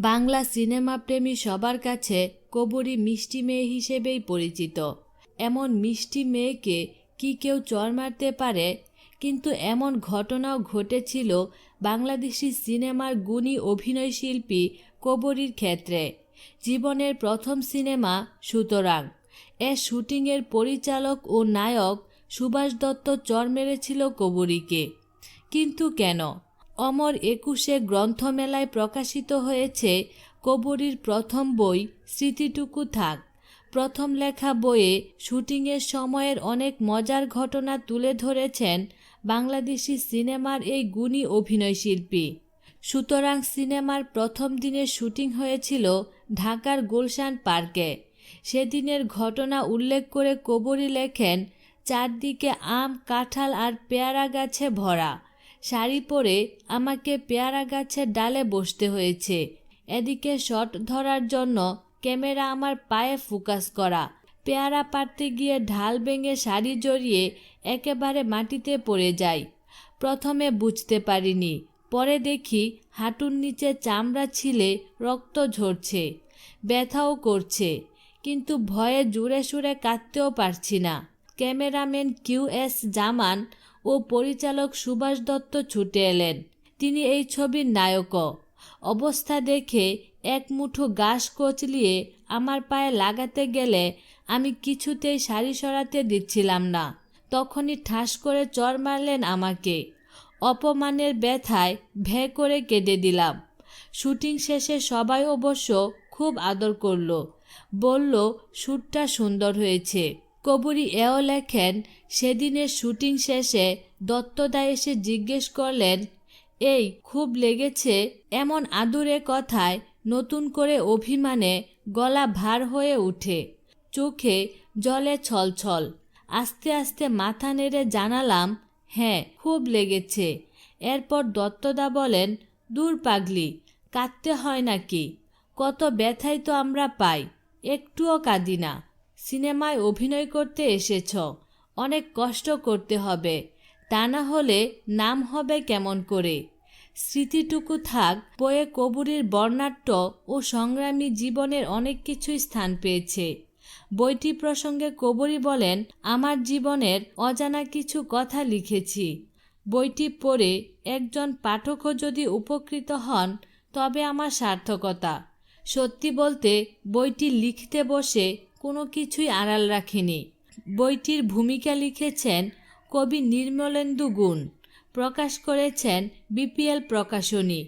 Bangla cinema প্রেমী সবার কাছে কবরী মিষ্টি মেয়ে হিসেবেই পরিচিত। এমন মিষ্টি মেয়েকে কি কেউ চর মারতে পারে? কিন্তু এমন ঘটনাও ঘটেছিল বাংলাদেশি সিনেমার গুণী অভিনয়শিল্পী কবরীর ক্ষেত্রে। জীবনের প্রথম সিনেমা সুতরাং। এর শুটিংয়ের পরিচালক ও নায়ক সুভাষ দত্ত চর মেরেছিল কবরীকে। কিন্তু কেন? অমর একুশে গ্রন্থমেলায় প্রকাশিত হয়েছে কবরীর প্রথম বই, স্মৃতিটুকু থাক। প্রথম লেখা বইয়ে শুটিংয়ের সময়ের অনেক মজার ঘটনা তুলে ধরেছেন বাংলাদেশি সিনেমার এই গুণী অভিনয়শিল্পী সুতরাং সিনেমার প্রথম দিনের শুটিং হয়েছিল ঢাকার গুলশান পার্কে। সেদিনের ঘটনা উল্লেখ করে কবরী লেখেন, চারদিকে আম, কাঁঠাল আর পেয়ারা গাছে ভরা। শাড়ি পরে আমাকে পেয়ারা গাছের ডালে বসতে হয়েছে। এদিকে শট ধরার জন্য ক্যামেরা আমার পায়ে ফোকাস করা। পেয়ারা পাড়তে গিয়ে ঢাল ভেঙে শাড়ি জড়িয়ে একেবারে মাটিতে পড়ে যাই। প্রথমে বুঝতে পারিনি, পরে দেখি হাঁটুর নিচে চামড়া ছিলে রক্ত ঝরছে, ব্যথাও করছে, কিন্তু ভয়ে জুড়ে সুরে কাঁদতেও পারছি না। ক্যামেরাম্যান কিউ এস জামান ও পরিচালক সুভাষ দত্ত ছুটে এলেন। তিনি এই ছবির নায়কও অবস্থা দেখে এক মুঠো ঘাস কচলিয়ে আমার পায়ে লাগাতে গেলে আমি কিছুতেই শাড়ি সরাতে দিচ্ছিলাম না। তখনই ঠাস করে চর মারলেন আমাকে। অপমানের ব্যথায় ভে করে কেঁদে দিলাম। শুটিং শেষে সবাই অবশ্য খুব আদর করল। বলল, শ্যুটটা সুন্দর হয়েছে। কবরী এও লেখেন, সেদিনের শুটিং শেষে দত্তদা এসে জিজ্ঞেস করলেন, এই, খুব লেগেছে এমন আদুরে কথায় নতুন করে অভিমানে গলা ভার হয়ে উঠে, চোখে জলে ছলছল, আস্তে আস্তে মাথা নেড়ে জানালাম হ্যাঁ খুব লেগেছে এরপর দত্তদা বলেন, দূর পাগলি, কাঁদতে হয় নাকি? কত ব্যথাই তো আমরা পাই, একটুও কাঁদি না। সিনেমায় অভিনয় করতে এসেছ। অনেক কষ্ট করতে হবে। তা না হলে নাম হবে কেমন করে? স্মৃতিটুকু থাক, বইয়ে কবুরীর বর্ণাঢ্য ও সংগ্রামী জীবনের অনেক কিছুই স্থান পেয়েছে। বইটি প্রসঙ্গে কবরী বলেন, আমার জীবনের অজানা কিছু কথা লিখেছি। বইটি পড়ে একজন পাঠকও যদি উপকৃত হন, তবে আমার সার্থকতা। সত্যি বলতে, বইটি লিখতে বসে কোনো কিছুই আড়াল রাখেনি। বইটির ভূমিকা লিখেছেন কবি নির্মলেন্দু গুণ, প্রকাশ করেছেন বিপিএল প্রকাশনী।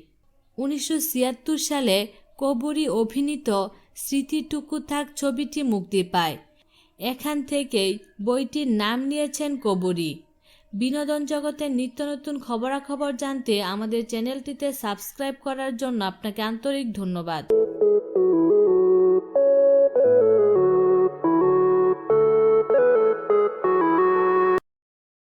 উনিশশো ছিয়াত্তর সালে কবরী অভিনীত স্মৃতিটুকু থাক ছবিটি মুক্তি পায়। এখান থেকেই বইটির নাম নিয়েছেন কবরী। বিনোদন জগতের নিত্য নতুন খবরাখবর জানতে আমাদের চ্যানেলটিতে সাবস্ক্রাইব করার জন্য আপনাকে আন্তরিক ধন্যবাদ।